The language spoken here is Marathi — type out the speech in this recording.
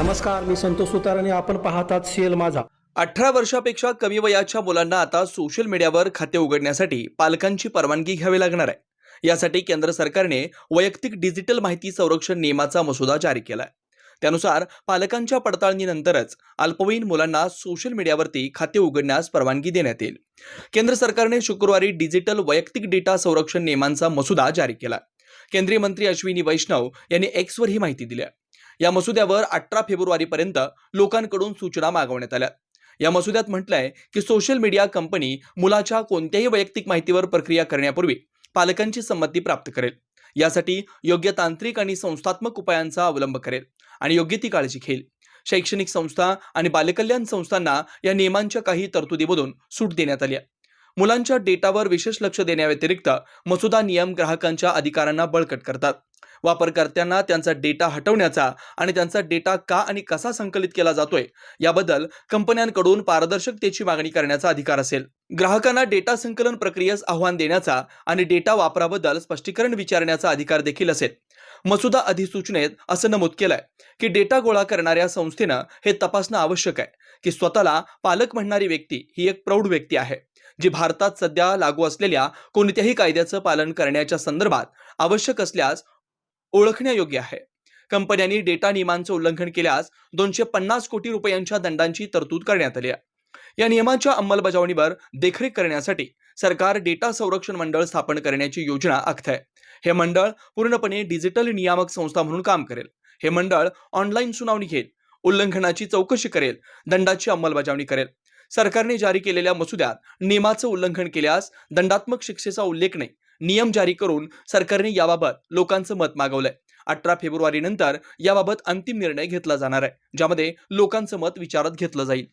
नमस्कार मी संतोष सुतार आणि आपण पाहतात सीएल माझा. अठरा वर्षापेक्षा कमी वयाच्या मुलांना आता सोशल मीडियावर खाते उघडण्यासाठी पालकांची परवानगी घ्यावी लागणार आहे. यासाठी केंद्र सरकारने वैयक्तिक डिजिटल माहिती संरक्षण नियमाचा मसुदा जारी केलाय. त्यानुसार पालकांच्या पडताळणीनंतरच अल्पवयीन मुलांना सोशल मीडियावरती खाते उघडण्यास परवानगी देण्यात येईल. केंद्र सरकारने शुक्रवारी डिजिटल वैयक्तिक डेटा संरक्षण नियमांचा मसुदा जारी केला. केंद्रीय मंत्री अश्विनी वैष्णव यांनी एक्सवर ही माहिती दिली आहे. या मसुद्यावर अठरा फेब्रुवारीपर्यंत लोकांकडून सूचना मागवण्यात आल्या. या मसुद्यात म्हटलंय की सोशल मीडिया कंपनी मुलाच्या कोणत्याही वैयक्तिक माहितीवर प्रक्रिया करण्यापूर्वी पालकांची संमती प्राप्त करेल. यासाठी योग्य तांत्रिक आणि संस्थात्मक उपायांचा अवलंब करेल आणि योग्य ती काळजी घेईल. शैक्षणिक संस्था आणि बालकल्याण संस्थांना या नियमांच्या काही तरतुदीमधून सूट देण्यात आली आहे. मुलांच्या डेटावर विशेष लक्ष देण्याव्यतिरिक्त मसुदा नियम ग्राहकांच्या अधिकारांना बळकट करतात. वापरकर्त्यांना त्यांचा डेटा हटवण्याचा आणि त्यांचा डेटा का आणि कसा संकलित केला जातोय याबद्दल कंपन्यांकडून पारदर्शकतेची मागणी करण्याचा अधिकार असेल. ग्राहकांना डेटा संकलन प्रक्रियेस आव्हान देण्याचा आणि डेटा वापराबद्दल स्पष्टीकरण विचारण्याचा अधिकार देखील असेल. मसुदा अधिसूचनेत असं नमूद केलंय की डेटा गोळा करणाऱ्या संस्थेनं हे तपासणं आवश्यक आहे की स्वतःला पालक म्हणणारी व्यक्ती ही एक प्रौढ व्यक्ती आहे जी भारतात सध्या लागू असलेल्या कोणत्याही कायद्याचं पालन करण्याच्या संदर्भात आवश्यक असल्यास ओळखण्यायोग्य आहे. कंपन्यांनी डेटा नियमांचं उल्लंघन केल्यास दोनशे पन्नास कोटी रुपयांच्या दंडांची तरतूद करण्यात आली आहे. या नियमांच्या अंमलबजावणीवर देखरेख करण्यासाठी सरकार डेटा संरक्षण मंडळ स्थापन करण्याची योजना आखत आहे हे मंडळ पूर्णपणे डिजिटल नियामक संस्था म्हणून काम करेल. हे मंडळ ऑनलाईन सुनावणी घेईल उल्लंघनाची चौकशी करेल दंडाची अंमलबजावणी करेल. सरकारने जारी केलेल्या मसुद्यात नियमाचं उल्लंघन केल्यास दंडात्मक शिक्षेचा उल्लेख नाही नियम जारी करून सरकारने याबाबत लोकांचं मत मागवलंय. अठरा फेब्रुवारी नंतर याबाबत अंतिम निर्णय घेतला जाणार आहे ज्यामध्ये लोकांचं मत विचारात घेतलं जाईल.